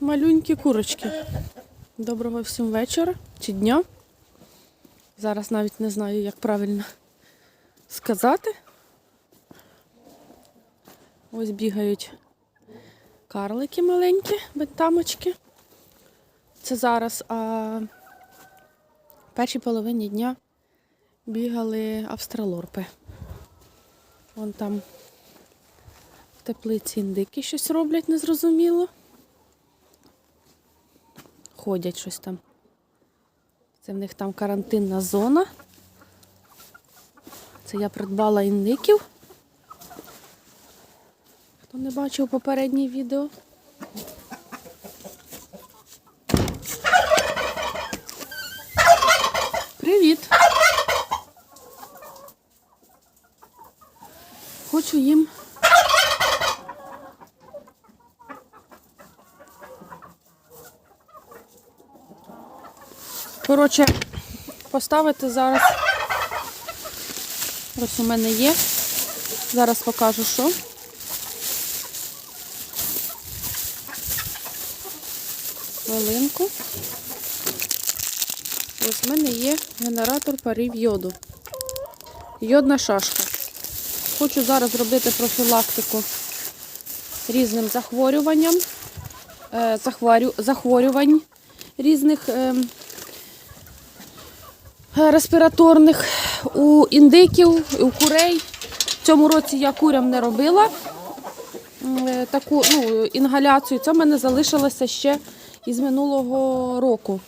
Малюнькі курочки. Доброго всім вечора чи дня. Зараз навіть не знаю, як правильно сказати. Ось бігають карлики маленькі, бентамочки. Це зараз, а в першій половині дня бігали австралорпи. Вон там в теплиці індики щось роблять незрозуміло. Ходять щось там. Це в них там карантинна зона. Це я придбала індиків. Хто не бачив попереднє відео. Привіт! Хочу їм Коротше, поставити зараз. Ось у мене є. Зараз покажу, що. Хвилинку. Ось у мене є генератор парів йоду. Йодна шашка. Хочу зараз зробити профілактику різним захворюванням, е, захворю- захворювань різних. Е, респіраторних у індиків, у курей. В цьому році я курям не робила е, таку ну, інгаляцію. Це в мене залишилося ще із минулого року.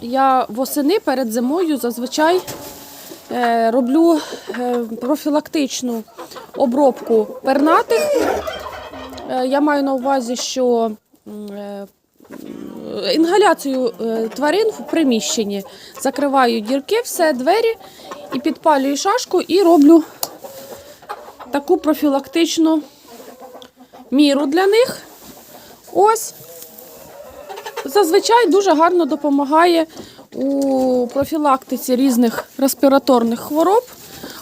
Я восени перед зимою зазвичай е, роблю профілактичну обробку пернатих. Я маю на увазі, що інгаляцію е, тварин в приміщенні. Закриваю дірки, все, двері і підпалюю шашку і роблю таку профілактичну міру для них. Ось. Зазвичай дуже гарно допомагає у профілактиці різних респіраторних хвороб.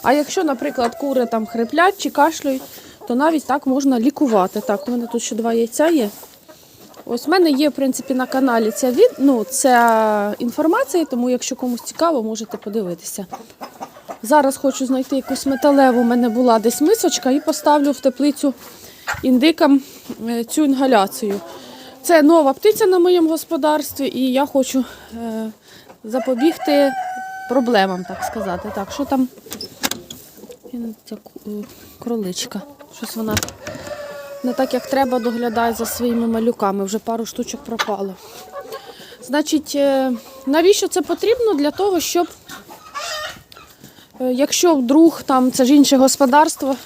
А якщо, наприклад, кури там хриплять чи кашлюють, то навіть так можна лікувати. Так, у мене тут ще два яйця є. Ось в мене є, в принципі, на каналі ця від... ну, ця інформація, тому якщо комусь цікаво, можете подивитися. Зараз хочу знайти якусь металеву, у мене була десь мисочка, і поставлю в теплицю індикам е, цю інгаляцію. Це нова птиця на моєму господарстві, і я хочу е, запобігти проблемам, так сказати. Так, що там? Е, кроличка. Щось вона не так, як треба, доглядає за своїми малюками. Вже пару штучок пропало. Значить, е, навіщо це потрібно? Для того, щоб, е, якщо вдруг там це ж інше господарство,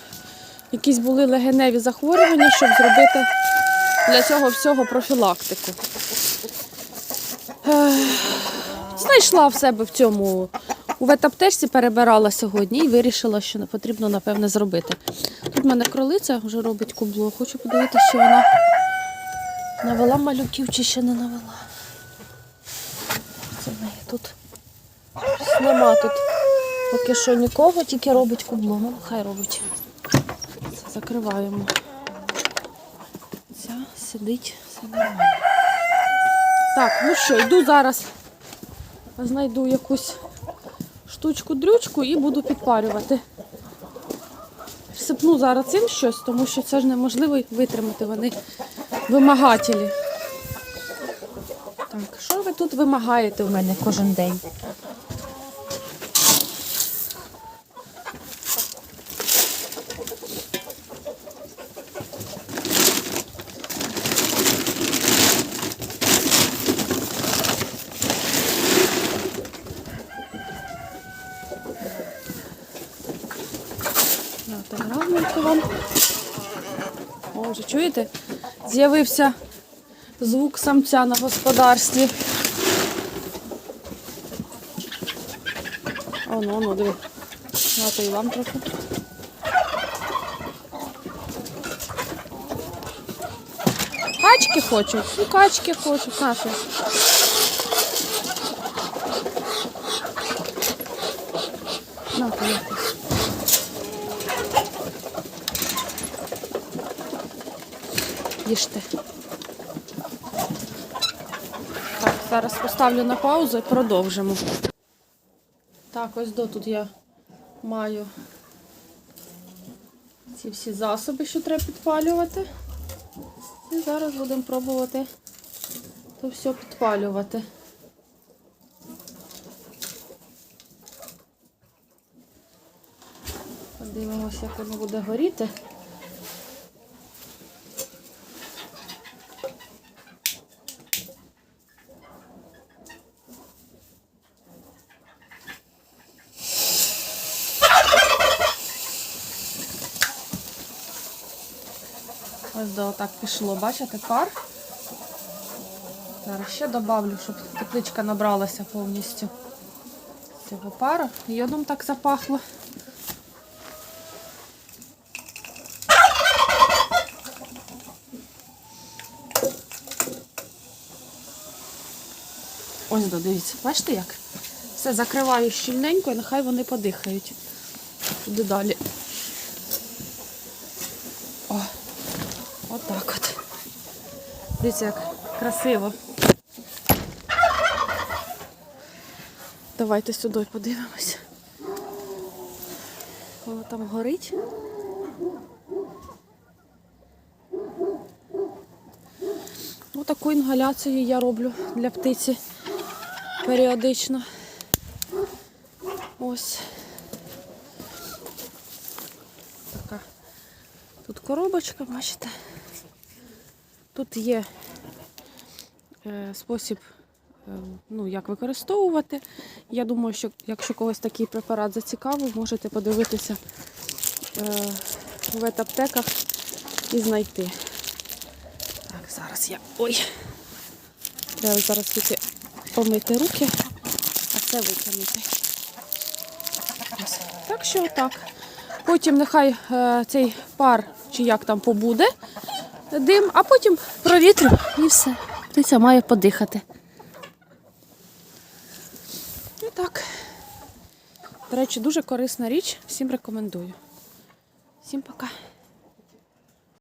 якісь були легеневі захворювання, щоб зробити для цього всього профілактику. Е, Знайшла в себе в цьому. У ветаптежці перебирала сьогодні і вирішила, що потрібно, напевне, зробити. Тут в мене кролиця вже робить кубло. Хочу подивитися, чи вона навела малюків чи ще не навела. Це в неї тут нема тут. Поки що нікого, тільки робить кубло. Ну, хай робить. Це закриваємо. Ця сидить, нормально. Так, ну що, йду зараз. Знайду якусь штучку-дрючку і буду підпарювати. Всипну зараз цим щось, тому що це ж неможливо витримати. Вони вимагателі. Так, що ви тут вимагаєте в мене кожен день? На телеграмку вам. О, вже чуєте? З'явився звук самця на господарстві. О, ну, ну, диви. То і вам трохи. Качки хочуть, ну качки хочуть, наші. На, поїхали. Їжте. Зараз поставлю на паузу і продовжимо. Так, ось до тут я маю ці всі засоби, що треба підпалювати. І зараз будемо пробувати то все підпалювати. Подивимося, як воно буде горіти. До так пішло, бачите, пар. Зараз ще добавлю, щоб тепличка набралася повністю цього пара. Йодом так запахло. Ось дивіться, бачите як? Все закриваю щільненько і нехай вони подихають. Туди далі. О, отак от. Дивіться, як красиво. Давайте сюди подивимося. Воно там горить. Ось таку інгаляцію я роблю для птиці періодично. Ось. Така. Тут коробочка, бачите. Тут є е, спосіб, е, ну, як використовувати. Я думаю, що якщо когось такий препарат зацікавив, можете подивитися е, в ветаптеках і знайти. Так, зараз я. Ой. Треба зараз тільки помити руки, а це. Ось. Так що так. Потім нехай цей пар, чи як там побуде, дим, а потім провітрю і все. Птиця має подихати. І так. До речі, дуже корисна річ. Всім рекомендую. Всім пока.